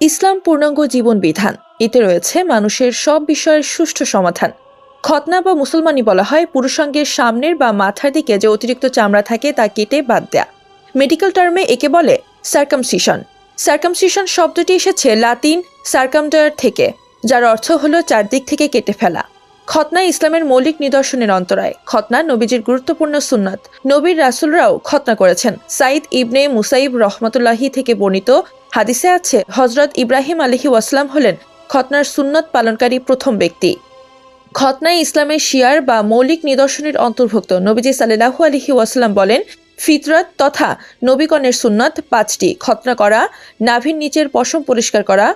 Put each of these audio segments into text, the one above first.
ইসলাম পূর্ণাঙ্গ জীবন বিধান। এতে রয়েছে মানুষের সব বিষয়ের সুষ্ঠু সমাধান। খতনা বা মুসলমানি বলা হয় পুরুষাঙ্গের সামনের বা মাথার দিকে যে অতিরিক্ত চামড়া থাকে তা কেটে বাদ দেয়া। মেডিকেল টার্মে একে বলে সার্কামসিশন সার্কামসিশন শব্দটি এসেছে লাতিন সার্কামডার থেকে, যার অর্থ হলো চারদিক থেকে কেটে ফেলা। খতনা ইসলামের মৌলিক নিদর্শনের অন্তরায়। খতনা নবীজির গুরুত্বপূর্ণ সুন্নত। নবীর রাসুলরাও খতনা করেছেন। সাইদ ইবনে মুসাইব রহমতুল্লাহি থেকে বর্ণিত হাদিসে আছে হজরত ইব্রাহিম আলহি ওয়াসলাম হলেন খতনার সুন্নত পালনকারী প্রথম ব্যক্তি। খতনায় ইসলামের শিয়ার বা মৌলিক নিদর্শনের অন্তর্ভুক্ত নবীজি সাল্লাহু আলহি ওয়াসাল্লাম বলেন, ফিতরত তথা নবীকণের সুন্নত পাঁচটি। খতনা করা, নাভির নিচের পশম পরিষ্কার করা,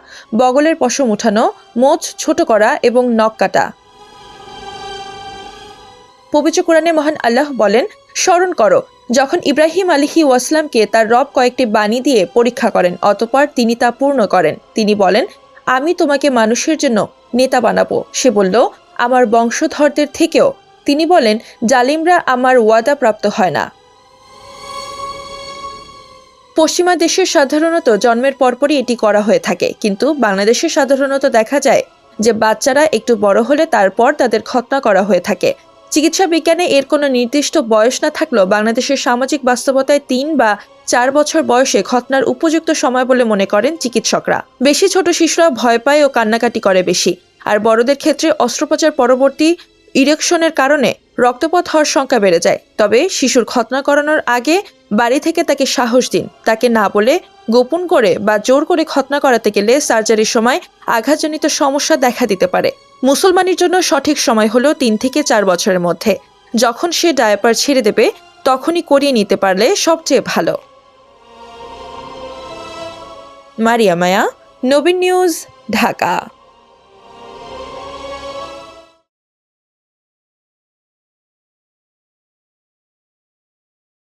বগলের পশম উঠানো, মোচ ছোট করা এবং নখ কাটা। পবিত্র কোরআনে মহান আল্লাহ বলেন, স্মরণ করো, যখন ইব্রাহিম আলিহি ওয়াসলামকে তার রব কয়েকটি বাণী দিয়ে পরীক্ষা করেন, অতপর তিনি তা পূর্ণ করেন। তিনি বলেন, আমি তোমাকে মানুষের জন্য নেতা বানাবো। সে বলল, আমার বংশধরদের থেকেও। তিনি বলেন, জালিমরা আমার ওয়াদা প্রাপ্ত হয় না। পশ্চিমা দেশের সাধারণত জন্মের পরপরই এটি করা হয়ে থাকে, কিন্তু বাংলাদেশে সাধারণত দেখা যায় যে বাচ্চারা একটু বড় হলে তারপর তাদের খতনা করা হয়ে থাকে। চিকিৎসা বিজ্ঞানে এর কোনো নির্দিষ্ট বয়স না থাকলেও বাংলাদেশের সামাজিক বাস্তবতায় তিন বা চার বছর বয়সে খতনার উপযুক্ত সময় বলে মনে করেন চিকিৎসকরা। বেশি ছোট শিশুরা ভয় পায় ও কান্নাকাটি করে বেশি। আর বড়দের ক্ষেত্রে অস্ত্রোপচার পরবর্তী ইরেকশনের কারণে রক্তপথ হওয়ার সংখ্যা বেড়ে যায়। তবে শিশুর খতনা করানোর আগে বাড়ি থেকে তাকে সাহস দিন। তাকে না বলে গোপন করে বা জোর করে খতনা করাতে গেলে সার্জারির সময় আঘাতজনিত সমস্যা দেখা দিতে পারে। মুসলমানের জন্য সঠিক সময় হলো তিন থেকে চার বছরের মধ্যে। যখন সে ডায়াপার ছেড়ে দেবে, তখনই করিয়ে নিতে পারলে সবচেয়ে ভালো। মারিয়া মায়া, নবীন নিউজ, ঢাকা।